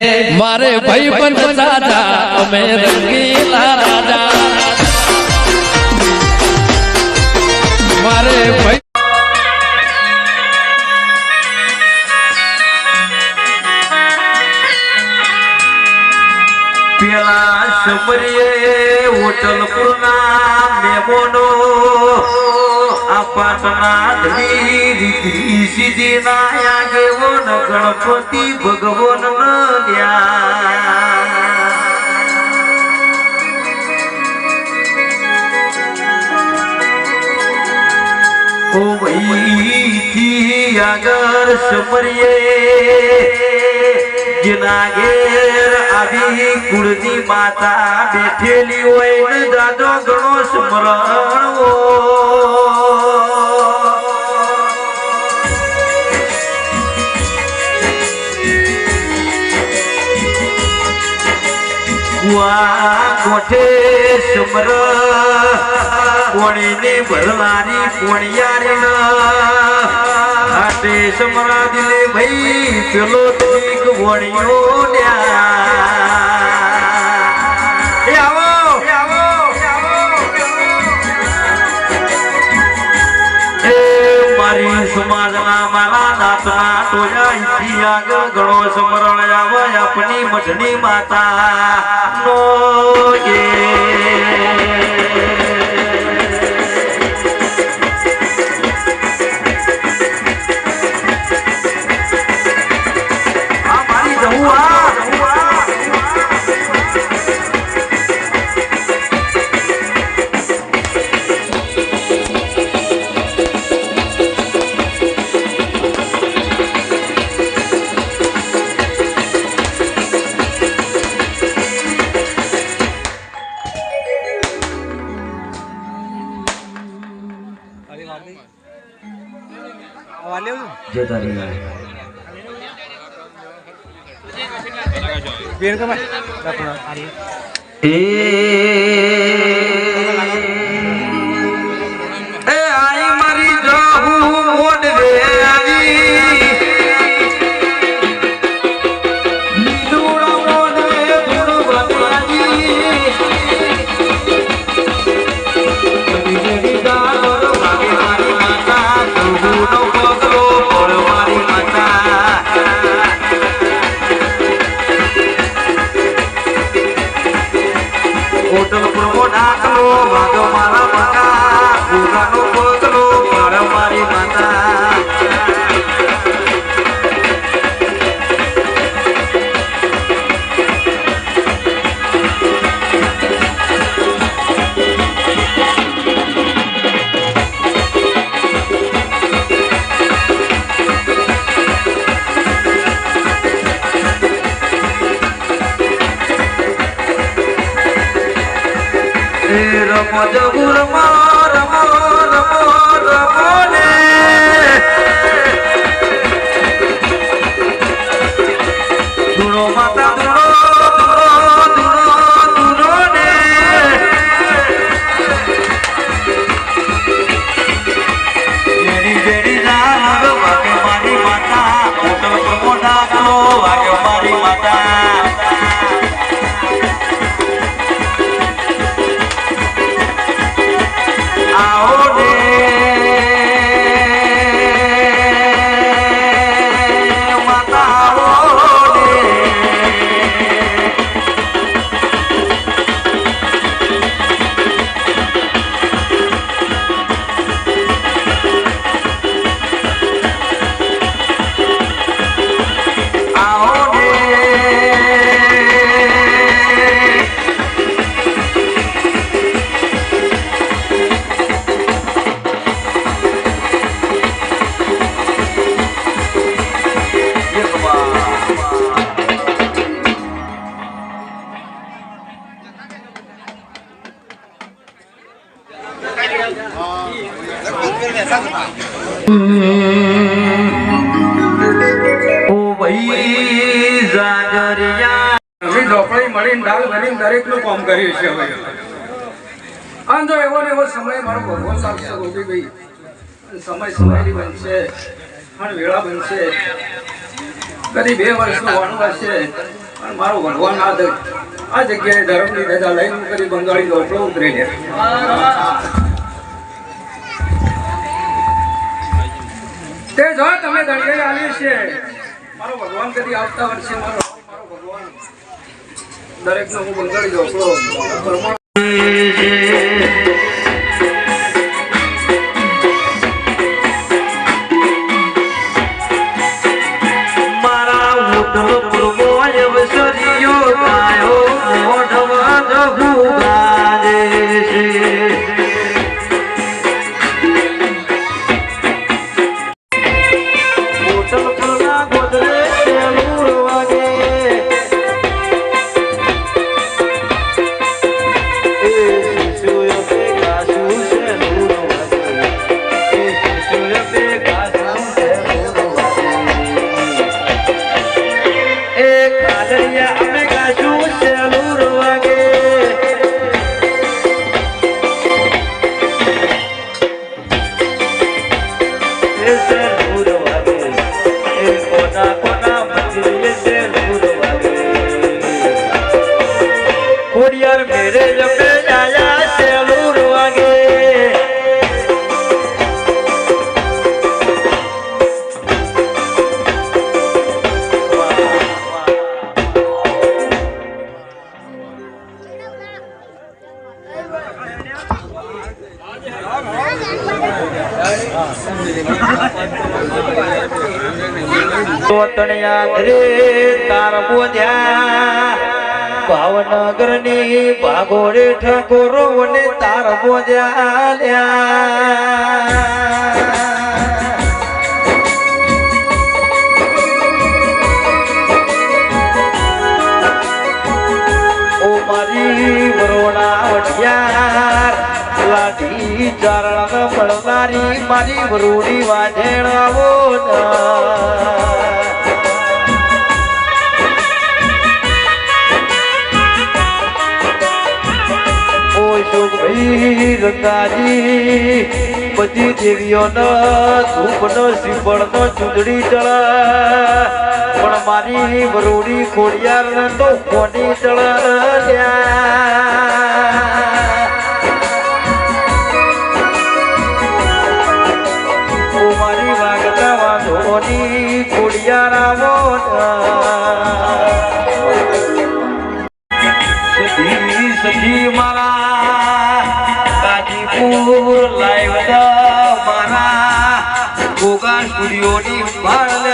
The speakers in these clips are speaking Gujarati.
મારે ભાઈ પણ સાજા અમે રંગીલા રાજા. મારે ભાઈ પેલા સમરીએ હોટલપુરના મેમોનો આ પાટના ધણી રીતિ સીધી ના આગેવન ગણપતિ ભગવાન ન ઓ વહીથી આગળ સમરીએ જેના ઘેર આવી કુળની માતા બેઠેલી હોય ને દાદો ઘણો સ્મરણ. કોઠે સુમર, કોણીને ભરવાની કોણિયારી હાટે સમરા દિલે ભાઈ પેલો એક વણિયો ન્યા. સમાજના મારા નાતના ટોયા ઈથી આગળ ઘણો સમરણ આવે આપની મઢની માતા. નો એ. જતા રહ્યા એ Hotel Purwodadi, Maha રમો જબુ રમો રમો રમો રમો ઝોપડી મળીને ડાલ ભરીને દરેકનું કામ કર્યું છે આમ જો એવો ને એવો સમય મારો ભગવાન સાક્ષ ગોપીભાઈ સમય સમયની બનશે પણ વેળા બનશે. કદી બે વર્ષનું વાણું હશે, અને મારો ભગવાન આ આ જગ્યાએ ધર્મની ધજા લઈને કરી બંગાળી ઝોપડો ઉતરી ગયા આવશે. મારો ભગવાન કદી આવતા વર્ષે મારો મારો ભગવાન. દરેકનો હું બંગાળી જાઉં ભાગો રે ઠાકોરો ને તાર મોજા લ્યા લાગી ચરણ પડનારી મારી વરૂડી વાઢેણાવો ના. ગીરી રંગાજી બધી દેવીઓના ધૂપનો, સિંપળનો, ચૂંદડી ચડા પણ મારી વરોડી ખોડિયાર તો કોની ટળા ઠાકુર લાઈવ મારા ગોગા સ્ટુડિયોની ભાળ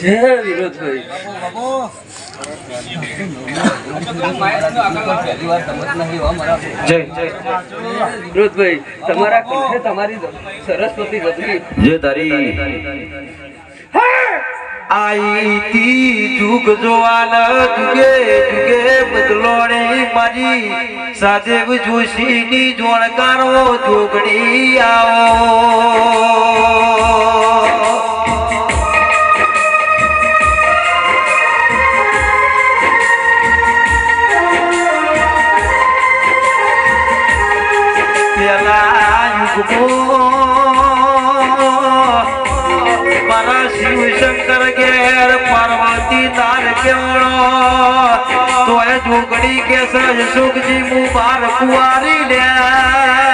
જય. વિરોધભાઈ વિરોધભાઈ તમારા કંઠે તમારી સરસ્વતી ગગલી જે તારી. આઈ તી જુગ જોવાલ જુગે જુગે બદલોણી મારી જોશી ની જોણકારો જોગણી આવો. યુગમાં મારા શિવ શંકર ઘેર પાર્વતી તાર કેવડો તોય જોગણી કે સજ સુખજી મુ બાર કુવારી લે.